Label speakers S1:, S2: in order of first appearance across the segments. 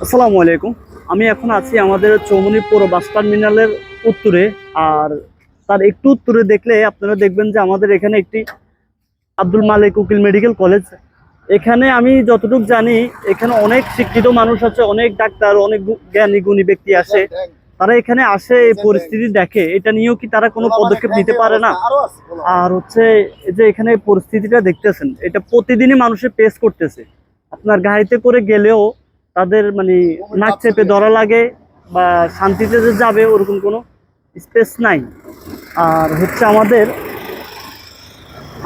S1: আসসালামু আলাইকুম। আমি এখন আছি আমাদের চৌমনি পৌর বাস টার্মিনালের উত্তরে। আর তার একটু উত্তরে দেখলে আপনারা দেখবেন যে আমাদের এখানে একটি আব্দুল মালিক উকিল মেডিকেল কলেজ। এখানে আমি যতটুকু জানি, এখানে অনেক শিক্ষিত মানুষ আছে, অনেক ডাক্তার, অনেক জ্ঞানী, গুণী ব্যক্তি আসে তারা এখানে আসে, এই পরিস্থিতি দেখে। এটা নিয়েও কি তারা কোনো পদক্ষেপ নিতে পারে না? আর হচ্ছে যে এখানে পরিস্থিতিটা দেখতেছেন, এটা প্রতিদিনই মানুষের পেস করতেছে। আপনার গাড়িতে করে গেলেও তাদের মানে নাক চেপে ধরা লাগে বা শান্তিতে যে যাবে, ওরকম কোনো স্পেস নাই। আর হচ্ছে আমাদের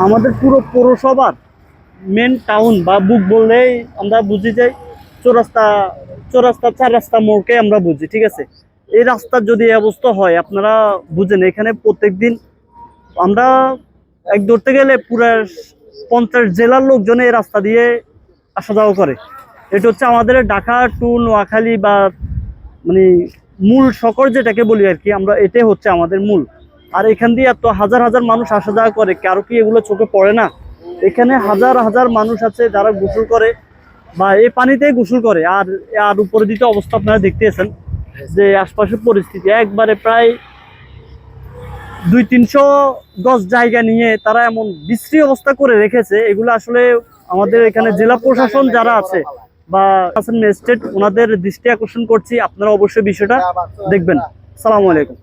S1: আমাদের পুরো পৌরসভার মেন টাউন বা বুক বললেই আমরা বুঝি যাই চৌরাস্তা চৌরাস্তা, চার রাস্তা মোড়কে আমরা বুঝি, ঠিক আছে? এই রাস্তার যদি অবস্থা হয়, আপনারা বুঝেন, এখানে প্রত্যেকদিন আমরা এক ধরতে গেলে পুরো পঞ্চাশ জেলার লোকজন এই রাস্তা দিয়ে আসা যাওয়া করে। এটা হচ্ছে আমাদের ঢাকা টু নোয়াখালী বা মানে মূল শকর যেটাকে বলি আর কি, আমরা এটাই হচ্ছে আমাদের মূল। আর এখান দিয়ে এত হাজার হাজার মানুষ আসা যাওয়া করে, কারও কি এগুলো চোখে পড়ে না? এখানে হাজার হাজার মানুষ আছে যারা গোসল করে বা এই পানিতেই গোসল করে। আর আর উপরে দিতে অবস্থা আপনারা দেখতেছেন যে আশপাশের পরিস্থিতি। একবারে প্রায় দুই তিনশো গজ জায়গা নিয়ে তারা এমন বিশ্রী অবস্থা করে রেখেছে। এগুলো আসলে আমাদের এখানে জেলা প্রশাসন যারা আছে বা ম্যাজিস্ট্রেট ওনাদের দৃষ্টি আকর্ষণ করছি। আপনারা অবশ্যই বিষয়টা দেখবেন। সালামু আলাইকুম।